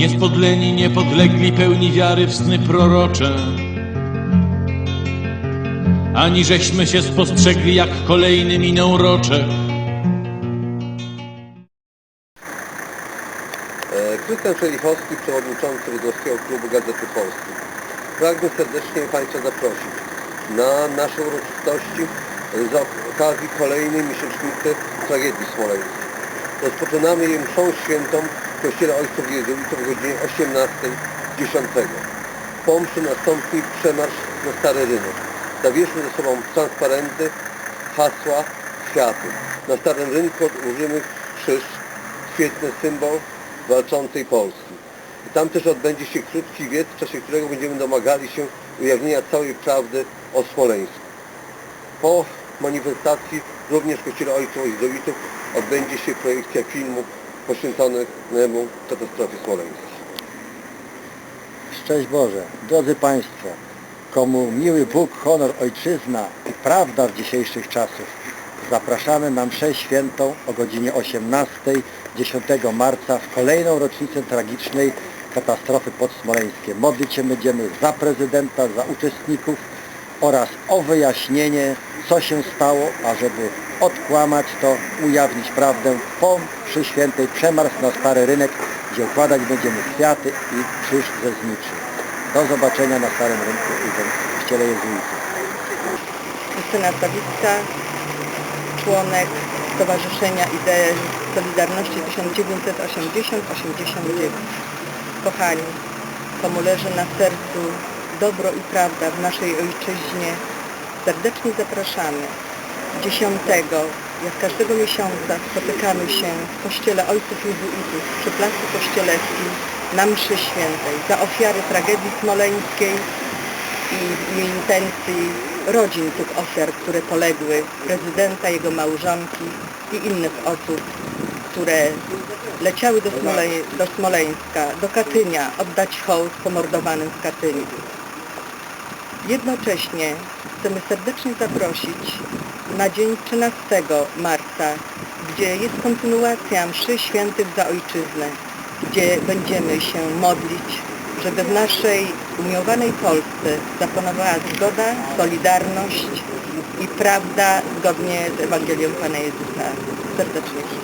Niespodleni, niepodlegli, pełni wiary w sny prorocze. Ani żeśmy się spostrzegli, jak kolejny minął roczek. E, Krystian Szelichowski, przewodniczący Wydłowskiego Klubu Gazety Polskiej. Pragnę serdecznie Państwa zaprosić na nasze uroczystości z okazji kolejnej miesięcznicy tragedii smoleńskiej. Rozpoczynamy je mszą świętą w Kościele Ojców Jezuitów o godzinie 18.10. Po mszy nastąpi przemarsz na Stary Rynek. Zawierzmy ze sobą transparenty, hasła, kwiaty. Na Starym Rynku odłożymy krzyż, świetny symbol walczącej Polski. Tam też odbędzie się krótki wiec, w czasie którego będziemy domagali się ujawnienia całej prawdy o Smoleńsku. Po manifestacji również w Kościele Ojców Jezuitów odbędzie się projekcja filmu poświęconemu katastrofie smoleńskiej. Szczęść Boże, drodzy Państwo, komu miły Bóg, honor, ojczyzna i prawda w dzisiejszych czasów, zapraszamy na mszę świętą o godzinie 18 10 marca w kolejną rocznicę tragicznej katastrofy podsmoleńskiej. Modlić się będziemy za prezydenta, za uczestników oraz o wyjaśnienie, co się stało, ażeby odkłamać to, ujawnić prawdę po mszy świętej przemarsz na Stary Rynek, gdzie układać będziemy kwiaty i krzyż ze zniczy. Do zobaczenia na Starym Rynku i w Kościele Jezuitów. Justyna Sawicka, członek Stowarzyszenia Idei Solidarności 1980-89. Kochani, komu leży na sercu dobro i prawda w naszej ojczyźnie, serdecznie zapraszamy. 10, jak każdego miesiąca spotykamy się w Kościele Ojców Jezuitów przy Placu Kościelewskim na mszy świętej za ofiary tragedii smoleńskiej i w intencji rodzin tych ofiar, które poległy, prezydenta, jego małżonki i innych osób, które leciały do, Smole, do Smoleńska, do Katynia, oddać hołd pomordowanym w Katyniu. Jednocześnie chcemy serdecznie zaprosić na dzień 13 marca, gdzie jest kontynuacja mszy świętych za ojczyznę, gdzie będziemy się modlić, żeby w naszej umiłowanej Polsce zapanowała zgoda, solidarność i prawda zgodnie z Ewangelią Pana Jezusa. Serdecznie.